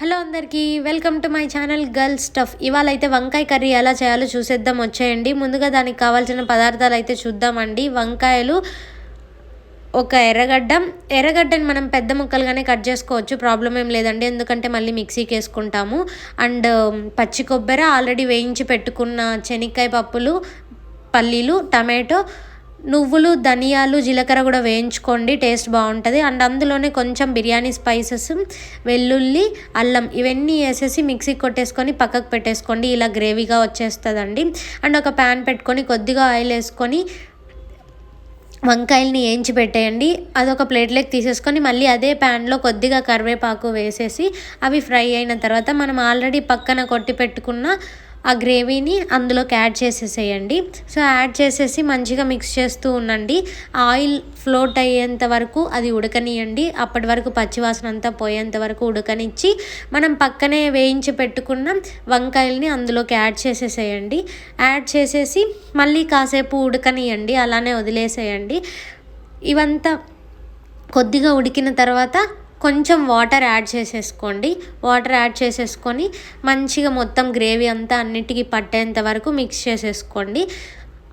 Hello అందరికీ welcome to my channel girl stuff. ఇవాళ అయితే వంకాయ కర్రీ ఎలా చేయాలో చూసేద్దాం వచ్చేయండి. ముందుగా దానికి కావాల్సిన పదార్థాలు అయితే చూద్దామండి. వంకాయలు ఒక ఎర్రగడ్డ. ఎర్రగడ్డని మనం పెద్ద ముక్కలుగానే కట్ చేసుకోవచ్చు ప్రాబ్లం ఏం లేదండి. ఎందుకంటే మళ్ళీ మిక్సీకి వేసుకుంటాము. అండ్ పచ్చి కొబ్బరి ఆల్రెడీ వేయించి పెట్టుకున్న శనక్కాయ పప్పులు పల్లీలు టమాటో నువ్వులు ధనియాలు జీలకర్ర కూడా వేయించుకోండి. టేస్ట్ బాగుంటుంది. అండ్ అందులోనే కొంచెం బిర్యానీ స్పైసెస్ వెల్లుల్లి అల్లం ఇవన్నీ వేసేసి మిక్సీకి కొట్టేసుకొని పక్కకు పెట్టేసుకోండి. ఇలా గ్రేవీగా వచ్చేస్తుందండి. అండ్ ఒక ప్యాన్ పెట్టుకొని కొద్దిగా ఆయిల్ వేసుకొని వంకాయల్ని వేయించి పెట్టేయండి. అదొక ప్లేట్లోకి తీసేసుకొని మళ్ళీ అదే ప్యాన్లో కొద్దిగా కరివేపాకు వేసేసి అవి ఫ్రై అయిన తర్వాత మనం ఆల్రెడీ పక్కన కొట్టి పెట్టుకున్న ఆ గ్రేవీని అందులోకి యాడ్ చేసేసేయండి. సో యాడ్ చేసేసి మంచిగా మిక్స్ చేస్తూ ఉండండి. ఆయిల్ ఫ్లోట్ అయ్యేంత వరకు అది ఉడకనియండి. అప్పటి వరకు పచ్చివాసన అంతా పోయేంత వరకు ఉడకనిచ్చి మనం పక్కనే వేయించి పెట్టుకున్న వంకాయల్ని అందులోకి యాడ్ చేసేసేయండి. యాడ్ చేసేసి మళ్ళీ కాసేపు ఉడకనియండి. అలానే వదిలేసేయండి. ఇవంతా కొద్దిగా ఉడికిన తర్వాత కొంచెం వాటర్ యాడ్ చేసేసుకోండి. వాటర్ యాడ్ చేసేసుకొని మంచిగా మొత్తం గ్రేవీ అంతా అన్నిటికీ పట్టేంత వరకు మిక్స్ చేసేసుకోండి.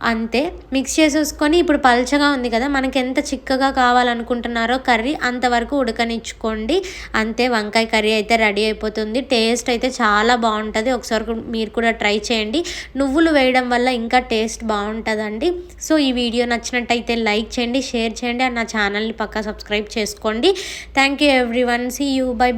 అంతే. మిక్స్ చేసేసుకొని ఇప్పుడు పల్చగా ఉంది కదా మనకి ఎంత చిక్కగా కావాలనుకుంటున్నారో కర్రీ అంతవరకు ఉడకనిచ్చుకోండి. అంతే వంకాయ కర్రీ అయితే రెడీ అయిపోతుంది. టేస్ట్ అయితే చాలా బాగుంటుంది. ఒకసారి మీరు కూడా ట్రై చేయండి. నువ్వులు వేయడం వల్ల ఇంకా టేస్ట్ బాగుంటుందండి. సో ఈ వీడియో నచ్చినట్టయితే లైక్ చేయండి షేర్ చేయండి అండ్ నా ఛానల్ని పక్కా సబ్స్క్రైబ్ చేసుకోండి. Thank you everyone see you. Bye bye.